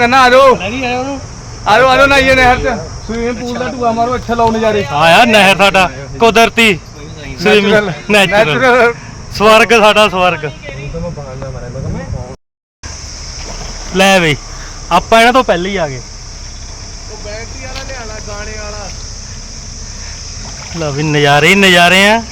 ਕਹਿੰਦਾ ਆ ਜਾਓ। ਨਹੀਂ ਆਇਆ ਉਹਨੂੰ। ਆ ਜਾਓ ਆ ਜਾਓ ਨਾਈਏ ਨਹਿਰ ਚ। ਸਵੀਮਿੰਗ ਪੂਲ ਦਾ ਟੂਆ ਮਾਰੋ ਅੱਛਾ ਲਾਓ ਨਜ਼ਾਰੇ ਆਇਆ ਨਹਿਰ ਸਾਡਾ ਕੁਦਰਤੀ ਸਵਿਮਿੰਗ। ਨੈਚੁਰਲ ਨੈਚੁਰਲ ਸਵਰਗ ਸਾਡਾ ਸਵਰਗ। ਲੈ ਬਈ ਆਪਾਂ ਇਹਨਾਂ ਤੋਂ ਪਹਿਲੇ ਹੀ ਆ ਗਏ। ਉਹ ਬੈਟਰੀ ਵਾਲਾ ਲਿਆਣਾ ਗਾਣੇ ਵਾਲਾ। ਲਓ ਵੀ ਨਜ਼ਾਰੇ ਹੀ ਨਜ਼ਾਰੇ ਆ।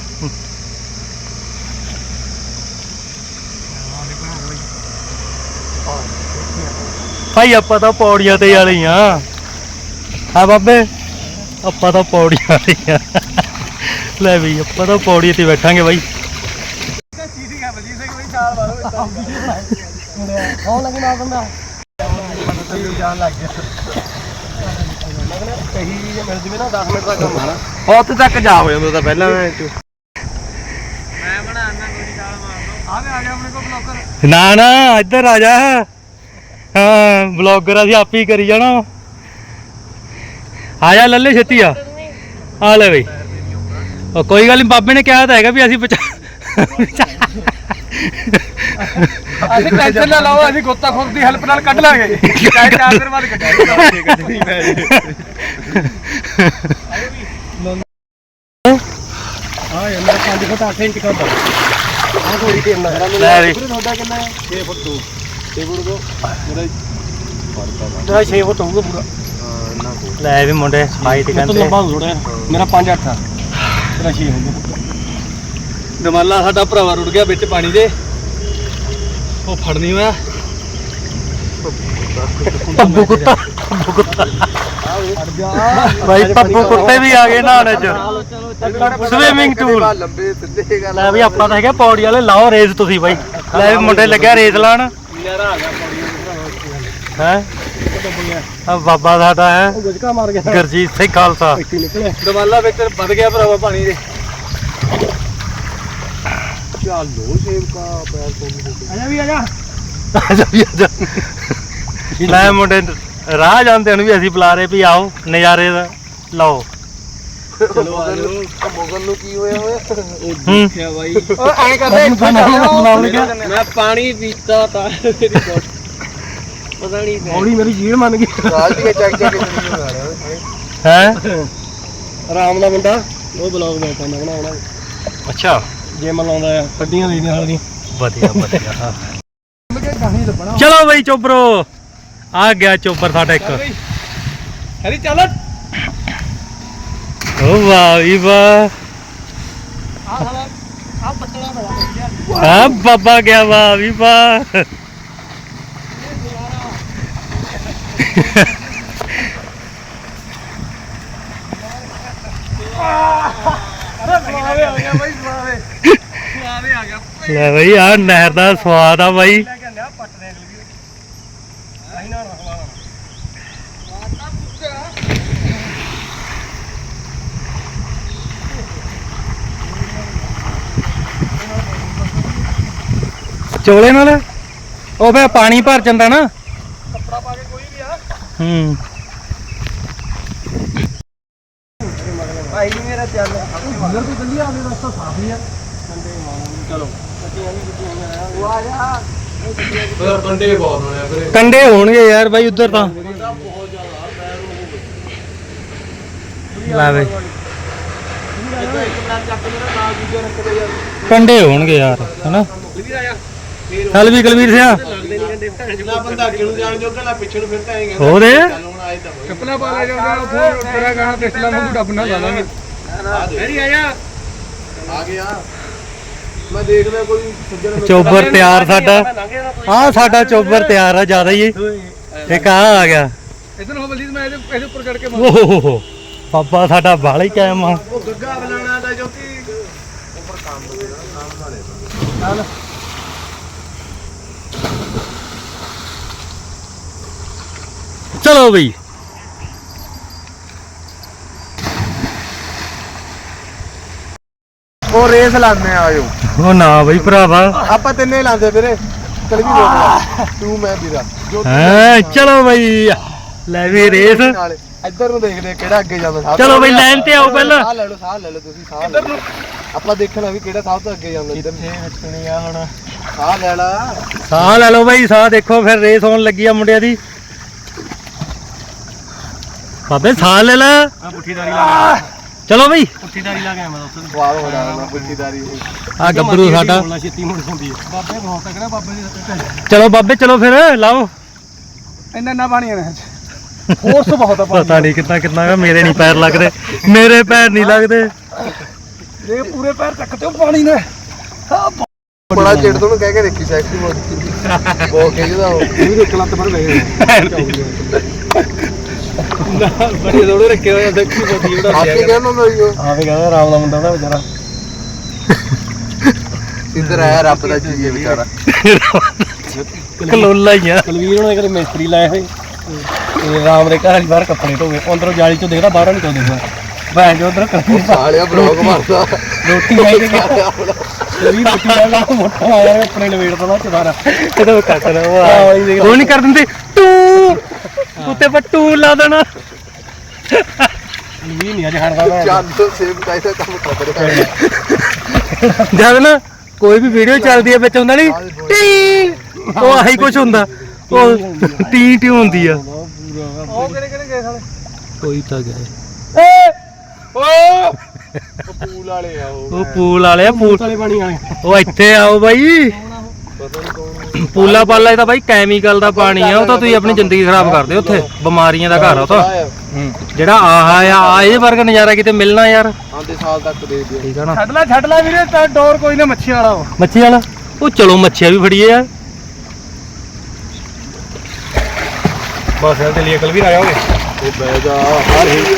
ਭਾਈ ਆਪਾਂ ਤਾਂ ਪੌੜੀਆਂ ਤੇ ਵਾਲੇ ਆ ਹਾਂ ਬਾਬੇ ਆਪਾਂ ਤਾਂ ਪੌੜੀਆਂ ਵਾਲੇ ਆ ਲੈ ਵੀ ਆਪਾਂ ਤਾਂ ਪੌੜੀ ਤੇ ਬੈਠਾਂਗੇ ਬਾਈ। ਕੌਣ ਲੱਗੀ ਨਾ ਬੰਦਾ ਜਾਣ ਲੱਗ ਗਿਆ ਕਹੀ ਜੇ ਮਿਲ ਜਵੇ ਨਾ 10 ਮਿੰਟ ਦਾ ਕੰਮ ਆਣਾ ਉੱਥੇ ਤੱਕ ਜਾ ਹੋ ਜਾਂਦਾ ਤਾਂ ਪਹਿਲਾਂ ਮੈਂ ਤੂੰ ਮੈਂ ਬਣਾਉਣਾ ਕੋਈ ਛਾਲ ਮਾਰ ਆ ਗਿਆ ਆ ਗਿਆ ਆਪਣੇ ਕੋਲ ਬਲੌਕਰ ਨਾ ਨਾ ਇੱਧਰ ਆ ਜਾ। ਹਾਂ ਬਲੌਗਰ ਅਸੀਂ ਆਪ ਹੀ ਕਰੀ ਜਾਣਾ। ਆ ਜਾ ਲੱਲੇ ਛੇਤੀ ਆ। ਆ ਲੈ ਬਈ। ਉਹ ਕੋਈ ਗੱਲ ਨਹੀਂ ਬਾਬੇ ਨੇ ਕਿਹਾ ਤਾਂ ਹੈਗਾ ਵੀ ਅਸੀਂ ਬਚਾ ਅਸੀਂ ਟੈਨਸ਼ਨ ਨਾ ਲਓ ਅਸੀਂ ਗੋਤਾਖੋਰ ਦੀ ਹੈਲਪ ਨਾਲ ਕੱਢ ਲਾਂਗੇ। ਚਾਹੇ ਚਾਰ ਦਿਨ ਬਾਅਦ ਕੱਢਾਂਗੇ ਹਾਂ ਯਾਰ ਮੇਰਾ 5 ਫੁੱਟ 8 ਇੰਚ ਕਰਦਾ ਆ ਕੋਈ ਤੇ ਨਾ ਲੈ ਵੀ ਤੁਹਾਡਾ ਕਿੰਨਾ ਹੈ 6 ਫੁੱਟ 2 6 ਫੁੱਟ 2 ਮੇਰਾ ਮੇਰਾ 6 ਫੁੱਟ ਹੋਊਗਾ ਪੂਰਾ। ਲੈ ਵੀ ਮੁੰਡੇ ਹਾਈਟ ਮੈਂ ਤਾਂ ਕਹਿੰਦੇ। ਲੰਬਾ ਥੋੜਾ ਮੇਰਾ 5 8 ਆ। ਮੇਰਾ 6 ਹੋਊਗਾ ਦਮਾਲਾ ਸਾਡਾ ਭਰਾਵਾ ਰੁੜ ਗਿਆ ਵਿੱਚ ਪਾਣੀ ਦੇ। ਉਹ ਫੜ ਨਹੀਂ ਹੋਇਆ। ਪੱਬੂ ਕੁੱਤਾ ਪੱਬੂ ਕੁੱਤਾ। ਭਾਈ ਪੱਬੂ ਕੁੱਤੇ ਵੀ ਆ ਗਏ ਨਹਾਉਣ ਚ। ਸਵਿਮਿੰਗ ਪੂਲ ਲੰਬੇ ਸਿੱਧੇ ਗੱਲ ਲੈ ਵੀ ਆਪਾਂ ਤਾਂ ਹੈਗਾ ਪੌੜੀ ਵਾਲੇ ਲਾਓ ਰੇਸ ਤੁਸੀਂ ਬਾਈ। ਲੈ ਵੀ ਮੁੰਡੇ ਲੱਗਿਆ ਰੇਸ ਲਾਣ ਨਜ਼ਾਰਾ ਆ ਗਿਆ ਪੌੜੀ ਹੈ? ਆ ਬਾਬਾ ਸਾਡਾ ਹੈ। ਉਹ ਗੁਜਕਾ ਮਾਰ ਗਿਆ। ਗਰਜੀਤ ਸਿੰਘ ਖਾਲਸਾ। ਦਮਾਲਾ ਵਿੱਚ ਵੱਧ ਗਿਆ ਭਰਾਵਾ ਪਾਣੀ ਦੇ। ਚਾਲੋ ਸੇਵ ਕਾ ਪੈਰ ਤੋਂ ਆਜਾ ਵੀ ਆਜਾ ਆ ਜਾ ਵੀ ਆ ਜਾ। ਲੈ ਮੁੰਡੇ ਰਾਹ ਜਾਂਦੇ ਨੂੰ ਵੀ ਅਸੀਂ ਬੁਲਾ ਰਹੇ ਵੀ ਆਓ ਨਜ਼ਾਰੇ ਦਾ। ਲਓ। ਚਲੋ ਆ ਜਾਓ। ਮੋਗਲ ਨੂੰ ਕੀ ਹੋਇਆ ਹੋਇਆ ਹੂੰ ਕਿਆ ਬਾਈ। ਓ ਐਂ ਕਰਦੇ ਇੱਥੇ ਬਣਾਉਣ ਲੱਗਿਆ। ਮੈਂ ਪਾਣੀ ਪੀਤਾ ਤਾਂ ਮੇਰੀ ਬੋਟ ਪਤਾ ਨਹੀਂ ਹੌਲੀ ਮੇਰੀ ਜੀੜ ਮੰਨ ਗਈ। ਰਾਜ ਦੀ ਚੱਕ ਚੱਕ ਕੇ ਨਹੀਂ ਬਣਾ ਰਿਹਾ ਹੈ। ਆਰਾਮ ਦਾ ਮੁੰਡਾ ਉਹ ਬਲੌਗ ਮੈਂ ਕਹਿੰਦਾ ਬਣਾਉਣਾ। ਅੱਛਾ। ਜਿਮ ਲਾਉਂਦਾ ਆ ਕੱਡੀਆਂ ਲੈਂਦੇ ਨਾਲ ਦੀ ਵਧੀਆ ਵਧੀਆ ਹਾਂ। ਕਹਾਣੀ ਲੱਭਣਾ। ਚਲੋ ਬਈ ਚੋਬਰੋ ਆ ਗਿਆ ਚੋਬਰ ਸਾਡਾ ਇੱਕ। ਹਰੀ ਚੱਲ। ਓ ਵਾਹ ਵੀ ਵਾਹ। ਆ ਸਾਲਾ ਆ ਪੱਤਲਾ ਆ ਬਾਬਾ ਗਿਆ ਵਾਹ ਵੀ ਵਾਹ। ਸਵਾਵੇ ਆ ਗਿਆ ਬਾਈ ਸਵਾਵੇ ਸਵਾਵੇ ਆ ਗਿਆ ਲੈ ਬਈ ਆ ਨਹਿਰ ਦਾ ਸਵਾਦ ਆ ਬਾਈ। ਲੈ ਕੇ ਆਂਦਾ ਪੱਟ ਅਗਲੀ ਚੋਲੇ ਨਾਲ? ਉਹ ਫੇ ਪਾਣੀ ਭਰ ਜਾਂਦਾ ਨਾ। ਕੱਪੜਾ ਪਾ ਕੇ ਕੋਈ ਵੀ ਆ। ਹੂੰ। ਭਾਈ ਵੀ ਮੇਰਾ ਚੱਲ। ਅੰਦਰ ਤੋਂ ਚੱਲੀ ਆਵੇ ਰਸਤਾ ਸਾਫ਼ ਹੀ ਆ। ਕੰਡੇ ਚਲੋ। ਕੱਟੀਆਂ ਵੀ ਕੱਟੀਆਂ ਉਹ ਆ ਜਾ। ਪਰ ਬੰਦੇ ਬਹੁਤ ਹੋਣੇ ਆ ਵੀਰੇ। ਕੰਡੇ ਹੋਣਗੇ ਯਾਰ ਬਾਈ ਉਧਰ ਤਾਂ। ਲੈ ਬਈ। ਕੰਡੇ ਹੋਣਗੇ ਯਾਰ ਹਨਾ? ਚੱਲ ਵੀ ਕਲਵੀਰ ਸਿਆ। ਲੱਗਦੇ ਨਹੀਂ ਕੰਡੇ ਭੈਣ ਨਾ ਬੰਦਾ ਅੱਗੇ ਨੂੰ ਜਾਣ ਜੋਗਾ ਨਾ ਪਿੱਛੇ ਨੂੰ ਫਿਰਦਾ ਆਏਗਾ ਉਹਦੇ ਹੁਣ ਆਏ ਤਾਂ ਚੱਪਲਾਂ ਪਾ ਲੈ ਜਾਂਦਾ ਫੋਨ ਤੇਰਾ ਗਾਣਾ ਪਿਛਲਾ ਵਾਂਗੂ ਡੱਬ ਨਾ ਲਾ ਲਾਂਗੇ। ਮੇਰੀ ਆ ਜਾ ਆ ਗਿਆ। ਮੈਂ ਦੇਖਦਾ ਕੋਈ ਸੱਜਣ ਚੋਬਰ ਤਿਆਰ ਸਾਡਾ ਆ ਸਾਡਾ ਚੋਬਰ ਤਿਆਰ ਆ ਜ਼ਿਆਦਾ ਹੀ। ਇੱਕ ਆ ਆ ਗਿਆ। ਇਧਰ ਹੋ ਬਲਜੀਤ ਮੈਂ ਇਹਦੇ ਇਹਦੇ ਉੱਪਰ ਚੜ ਕੇ ਓਹ। ਬਾਬਾ ਸਾਡਾ ਬਾਲਾ ਹੀ ਕਾਇਮ ਆ। ਉਹ ਗੱਗਾ ਬਲਾਣਾ ਦਾ ਜੋ ਕਿ ਉੱਪਰ ਕੰਮ ਦੇਣਾ ਨਾਮ ਨਾਲੇ ਚਲੋ ਬਈ ਉਹ ਰੇਸ ਲਾਣੇ ਆਇਓ। ਉਹ ਨਾ ਬਈ ਭਰਾਵਾ। ਆਪਾਂ ਤਿੰਨੇ ਲਾਂਦੇ ਵੀਰੇ। ਚਲ ਵੀ ਰੋਕ ਤੂੰ ਮੈਂ ਵੀਰਾ। ਜੋ ਹਾਂ ਚਲੋ ਬਈ। ਲੈ ਵੀ ਰੇਸ। ਨਾਲੇ ਇੱਧਰ ਨੂੰ ਦੇਖਦੇ ਕਿਹੜਾ ਅੱਗੇ ਜਾਂਦਾ ਸਭ ਚਲੋ ਬਈ ਲਾਈਨ ਤੇ ਆਓ ਪਹਿਲਾਂ। ਸਾਹ ਲੈ ਲਓ ਸਾਹ ਲੈ ਲਓ ਤੁਸੀਂ ਸਾਹ ਇੱਧਰ ਨੂੰ ਆਪਾਂ ਦੇਖਣਾ ਵੀ ਕਿਹੜਾ ਸਭ ਤੋਂ ਅੱਗੇ ਜਾਂਦਾ ਇੱਧਰ। ਹੱਟਣੀ ਆ ਹੁਣ? ਸਾਹ ਲੈ ਲਾ। ਸਾਹ ਲੈ ਲਓ ਬਈ ਸਾਹ ਦੇਖੋ ਫਿਰ ਰੇਸ ਹੋਣ ਲੱਗੀ ਆ ਮੁੰਡਿਆਂ ਦੀ। ਬਾਬੇ ਸਾਹ ਲੈ ਲੈ। ਆ ਪੁੱਠੀਦਾਰੀ ਲਾ ਚਲੋ ਬਈ। ਪੁੱਠੀਦਾਰੀ ਲਾ ਕੇ ਆਇਆ ਮੈਂ ਤਾਂ ਉੱਥੇ। ਸਵਾਦ ਹੋ ਜਾਣਾ ਪੁੱਛੀਦਾਰੀ ਆ ਗੱਭਰੂ ਸਾਡਾ। ਬੋਲਣਾ ਛੇਤੀ ਮੁੜ ਜਾਂਦੀ ਹੈ। ਬਾਬੇ ਬਹੁਤ ਤਕੜਾ ਬਾਬੇ ਦੀ ਸੱਚ ਚਲੋ ਬਾਬੇ ਚਲੋ ਫਿਰ ਲਾਓ। ਇੰਨਾ ਨਾ ਪਾਣੀ ਆਣਾ ਫੋਰਸ ਬਹੁਤ ਆ ਪਤਾ ਨਹੀਂ ਕਿੰਨਾ ਕਿੰਨਾ ਗਾ ਮੇਰੇ ਨਹੀਂ ਪੈਰ ਲੱਗਦੇ ਮੇਰੇ ਪੈਰ ਨਹੀਂ ਲੱਗਦੇ। ਇਹ ਪੂਰੇ ਪੈਰ ਚੱਕਦੇ ਉਹ ਪਾਣੀ ਨੇ। ਬੜਾ ਚਿੜ ਤੋਂ ਕਹਿ ਕੇ ਦੇਖੀ ਸੈਕਸੀ ਬਹੁਤ ਬਹੁਤ ਖਿੱਚਦਾ ਉਹ। ਵੀ ਇੱਕ ਲੱਤ ਪਰ ਵੇ ਬੜੇ ਦੋੜੇ ਰੱਖੇ ਹੋਏ ਆ ਦੇਖੀ ਬੋਦੀ ਜਿਹੜਾ ਆਪੇ ਕਹਿੰਦਾ ਹੁੰਦਾ ਜੀ ਉਹ। ਆ ਵੀ ਕਹਿੰਦਾ ਰਾਮ ਦਾ ਮੁੰਡਾ ਦਾ ਵਿਚਾਰਾ। ਇੱਧਰ ਆਇਆ ਰੱਬ ਦਾ ਚੀਜ਼ ਹੈ ਵਿਚਾਰਾ। ਕਲੋਲਾ ਹੀ ਆ। ਕੁਲਵੀਰ ਦੇ ਘਰੇ ਮਿਸਤਰੀ ਲਾਏ ਹੋਏ। ਤੇ ਰਾਮ ਦੇ ਘਰ ਵਾਲੀ ਬਾਹਰ ਕੱਪੜੇ ਧੋਵੇ। ਅੰਦਰੋਂ ਜਾਲੀ ਚੋਂ ਦੇਖਦਾ ਬਾਹਰੋਂ ਨਹੀਂ ਕੋਈ ਦੇਖਦਾ ਭੈਣ ਜੋ ਉਧਰ ਉਹ ਸਾਲਿਆ ਬਲੌਗ ਮਾਰਦਾ। ਰੋਟੀ ਆਈ ਤੇ ਕੁਲਵੀਰ ਰੋਟੀ ਲੈ ਲਾ ਮੋਟਾ ਆਇਆ ਆਪਣੇ ਲਵੇੜ ਤੋਂ ਬਾਅਦ ਚਵਾਰਾ ਇਹਦਾ ਕੱਟ ਆਹ ਉਹੀ ਨਹੀਂ ਕਰ ਦਿੰਦੇ। ਟੂ। ਉੱਤੇ ਪਰ ਟੂ ਲਾ ਦੇਣਾ। ਕੁਲਵੀਰ ਨਹੀਂ ਅੱਜ ਹਟਦਾ ਚੋਦ। ਚੰਦ ਸੇਵ ਕਾਇਦਾ ਕੰਮ ਕਰ ਰਿਹਾ। ਜਦ ਨਾ ਕੋਈ ਵੀ ਵੀਡੀਓ ਚੱਲਦੀ ਹੈ ਵਿੱਚ ਹੁੰਦਾ ਨਹੀਂ ਟੀ ਉਹ ਆਹੀ ਕੁਝ ਹੁੰਦਾ। ਉਹ ਟੀ ਟੀ ਹੁੰਦੀ ਆ। ਉਹ ਕਿਹੜੇ ਕਿਹੜੇ ਗਏ ਸਾਲੇ? ਕੋਈ ਤਾਂ ਗਏ। ਓ! ਪੂਲ ਵਾਲੇ ਆ ਉਹ। ਉਹ ਪੂਲ ਵਾਲੇ ਆ ਪੂਲ ਵਾਲੇ ਪਾਣੀ ਵਾਲੇ। ਉਹ ਇੱਥੇ ਆਓ ਬਾਈ। ਪੂਲਾ ਪਾਲਾ ਇਹ ਤਾਂ ਬਾਈ ਕੈਮੀਕਲ ਦਾ ਪਾਣੀ ਆ ਉਹ ਤਾਂ ਤੁਸੀਂ ਆਪਣੀ ਜ਼ਿੰਦਗੀ ਖਰਾਬ ਕਰਦੇ ਹੋ ਉੱਥੇ। ਬਿਮਾਰੀਆਂ ਦਾ ਘਰ ਆ ਉਹ ਤਾਂ। ਜਿਹੜਾ ਆਹ ਆ ਆ ਇਹ ਵਰਗਾ ਨਜ਼ਾਰਾ ਕਿਤੇ ਮਿਲਣਾ ਯਾਰ। ਆਂਦੇ ਸਾਲ ਤੱਕ ਦੇ ਦਿਓ। ਠੀਕ ਆ ਨਾ। ਛੱਡ ਲੈ ਛੱਡ ਲੈ ਵੀਰੇ ਤਾਂ ਡੋਰ ਕੋਈ ਨਾ ਮੱਛੀ ਵਾਲਾ ਵਾ ਮੱਛੀ ਵਾਲਾ? ਉਹ ਚਲੋ ਮੱਛੀਆਂ ਵੀ ਫੜੀਏ ਯਾਰ। ਬਸ ਉਹ ਬਹਿ ਜਾ ਹਰ